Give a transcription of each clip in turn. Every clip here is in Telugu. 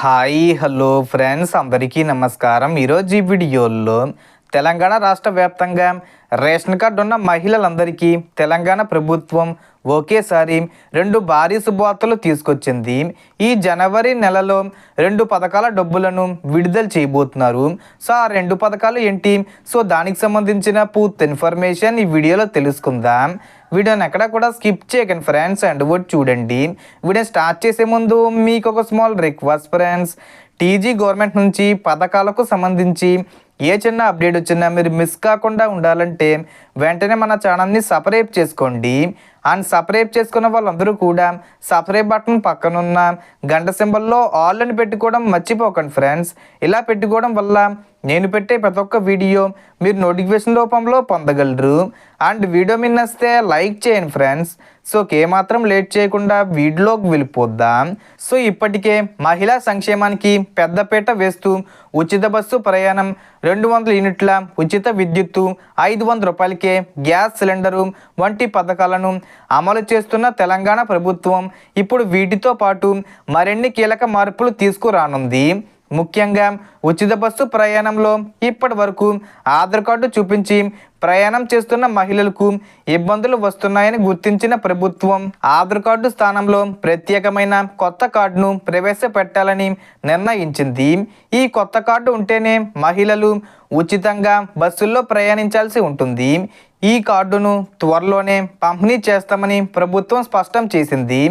Hi hello friends. అందరికీ నమస్కారం. ఈరోజు ఈ వీడియోలో తెలంగాణ రాష్ట్ర వ్యాప్తంగా రేషన్ కార్డు ఉన్న మహిళలందరికీ తెలంగాణ ప్రభుత్వం ఒకేసారి రెండు భారీ శుభవార్తలు తీసుకొచ్చింది. ఈ జనవరి నెలలో రెండు పథకాల డబ్బులను విడుదల చేయబోతున్నారు. సో ఆ రెండు పథకాలు ఏంటి? సో దానికి సంబంధించిన పూర్తి ఇన్ఫర్మేషన్ ఈ వీడియోలో తెలుసుకుందాం. వీడియోని ఎక్కడ కూడా స్కిప్ చేయకండి ఫ్రెండ్స్ అండ్ వర్డ్ చూడండి. వీడియో స్టార్ట్ చేసే ముందు మీకు ఒక small request friends. TG government నుంచి పథకాలకు సంబంధించి ఏ చిన్న అప్డేట్ వచ్చినా మీరు మిస్ కాకుండా ఉండాలంటే వెంటనే మన ఛానల్ని సబ్స్క్రైబ్ చేసుకోండి. అండ్ సబ్స్క్రైబ్ చేసుకున్న వాళ్ళందరూ కూడా సబ్స్క్రైబ్ బటన్ పక్కనున్న గంట సింబల్లో ఆల్ అని పెట్టుకోవడం మర్చిపోకండి ఫ్రెండ్స్ ఇలా పెట్టుకోవడం వల్ల నేను పెట్టే ప్రతి ఒక్క వీడియో మీరు నోటిఫికేషన్ రూపంలో పొందగలరు. అండ్ వీడియో మీద నచ్చితే లైక్ చేయండి ఫ్రెండ్స్. సో ఏమాత్రం లేట్ చేయకుండా వీడియోలోకి వెళ్ళిపోద్దాం. సో ఇప్పటికే మహిళా సంక్షేమానికి పెద్దపీట వేస్తూ ఉచిత బస్సు ప్రయాణం రెండు వందల యూనిట్ల ఉచిత విద్యుత్తు ఐదు వందల రూపాయలకే గ్యాస్ సిలిండరు వంటి పథకాలను అమలు చేస్తున్న తెలంగాణ ప్రభుత్వం. ఇప్పుడు వీటితో పాటు మరిన్ని కీలక మార్పులు తీసుకురానుంది. ముఖ్యంగా ఉచిత బస్సు ప్రయాణంలో ఇప్పటి వరకు ఆధార్ కార్డు చూపించి ప్రయాణం చేస్తున్న మహిళలకు ఇబ్బందులు వస్తున్నాయని గుర్తించిన ప్రభుత్వం. ఆధార్ కార్డు స్థానంలో ప్రత్యేకమైన కొత్త కార్డును ప్రవేశపెట్టాలని నిర్ణయించింది. ఈ కొత్త కార్డు ఉంటేనే మహిళలు ఉచితంగా బస్సుల్లో ప్రయాణించాల్సి ఉంటుంది. ఈ కార్డును త్వరలోనే పంపిణీ చేస్తామని ప్రభుత్వం స్పష్టం చేసింది.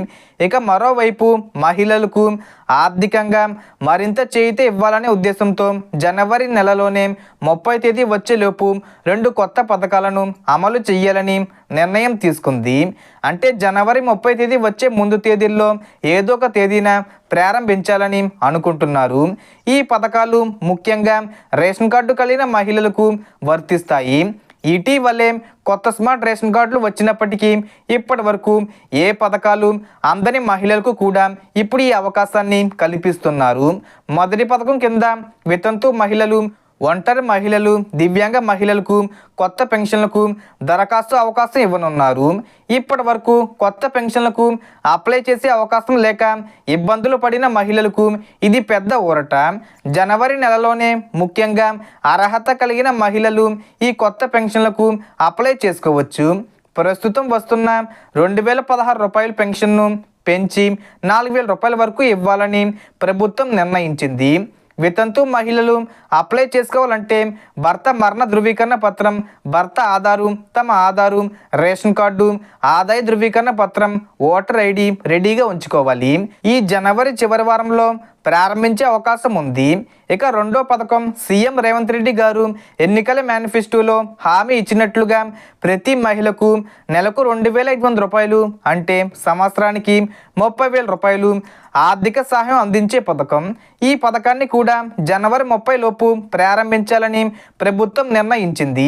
ఇక మరోవైపు మహిళలకు ఆర్థికంగా మరింత చేయితే ఇవ్వాలనే ఉద్దేశంతో జనవరి నెలలోనే ముప్పై తేదీ వచ్చేలోపు రెండు కొత్త పథకాలను అమలు చేయాలని నిర్ణయం తీసుకుంది. అంటే జనవరి ముప్పై తేదీ వచ్చే ముందు తేదీల్లో ఏదో ఒక తేదీన ప్రారంభించాలని అనుకుంటున్నారు. ఈ పథకాలు ముఖ్యంగా రేషన్ కార్డు కలిగిన మహిళలకు వర్తిస్తాయి. ఇటీవలే కొత్త స్మార్ట్ రేషన్ కార్డులు వచ్చినప్పటికీ ఇప్పటి వరకు ఏ పథకాలు అందని మహిళలకు కూడా ఇప్పుడు ఈ అవకాశాన్ని కల్పిస్తున్నారు. మొదటి పథకం కింద వితంతు మహిళలు ఒంటరి మహిళలు దివ్యాంగ మహిళలకు కొత్త పెన్షన్లకు దరఖాస్తు అవకాశం ఇవ్వనున్నారు. ఇప్పటి వరకు కొత్త పెన్షన్లకు అప్లై చేసే అవకాశం లేక ఇబ్బందులు పడిన మహిళలకు ఇది పెద్ద ఊరట. జనవరి నెలలోనే ముఖ్యంగా అర్హత కలిగిన మహిళలు ఈ కొత్త పెన్షన్లకు అప్లై చేసుకోవచ్చు. ప్రస్తుతం వస్తున్న రెండు వేల పదహారు రూపాయల పెన్షన్ను పెంచి నాలుగు వేల రూపాయల వరకు ఇవ్వాలని ప్రభుత్వం నిర్ణయించింది. వితంతు మహిళలు అప్లై చేసుకోవాలంటే భర్త మరణ ధృవీకరణ పత్రం భర్త ఆధారు తమ ఆధారు రేషన్ కార్డు ఆదాయ ధృవీకరణ పత్రం ఓటర్ ఐడి రెడీగా ఉంచుకోవాలి. ఈ జనవరి చివరి వారంలో ప్రారంభించే అవకాశం ఉంది. ఇక రెండో పథకం సీఎం రేవంత్ రెడ్డి గారు ఎన్నికల మేనిఫెస్టోలో హామీ ఇచ్చినట్లుగా ప్రతి మహిళకు నెలకు రెండు వేల ఐదు వందల రూపాయలు అంటే సంవత్సరానికి ముప్పై వేల రూపాయలు ఆర్థిక సహాయం అందించే పథకం. ఈ పథకాన్ని కూడా జనవరి ముప్పై లోపు ప్రారంభించాలని ప్రభుత్వం నిర్ణయించింది.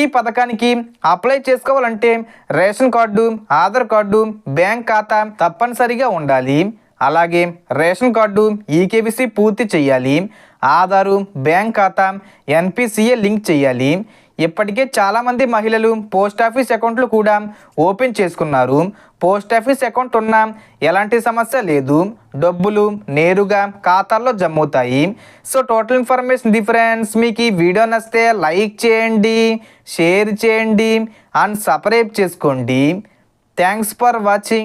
ఈ పథకానికి అప్లై చేసుకోవాలంటే ration card Aadhaar card bank ఖాతా తప్పనిసరిగా ఉండాలి. అలాగే రేషన్ కార్డు ఈకేబీసీ పూర్తి చేయాలి ఆధారు బ్యాంక్ ఖాతా ఎన్పిసిఏ లింక్ చేయాలి. ఇప్పటికే చాలామంది మహిళలు పోస్ట్ ఆఫీస్ అకౌంట్లు కూడా ఓపెన్ చేసుకున్నారు. పోస్ట్ ఆఫీస్ అకౌంట్ ఉన్న ఎలాంటి సమస్య లేదు. డబ్బులు నేరుగా ఖాతాల్లో జమ అవుతాయి సో టోటల్ ఇన్ఫర్మేషన్ డిఫరెన్స్ మీకు ఈ వీడియో నచ్చితే లైక్ చేయండి షేర్ చేయండి అండ్ సబ్స్క్రైబ్ చేసుకోండి. Thanks for watching.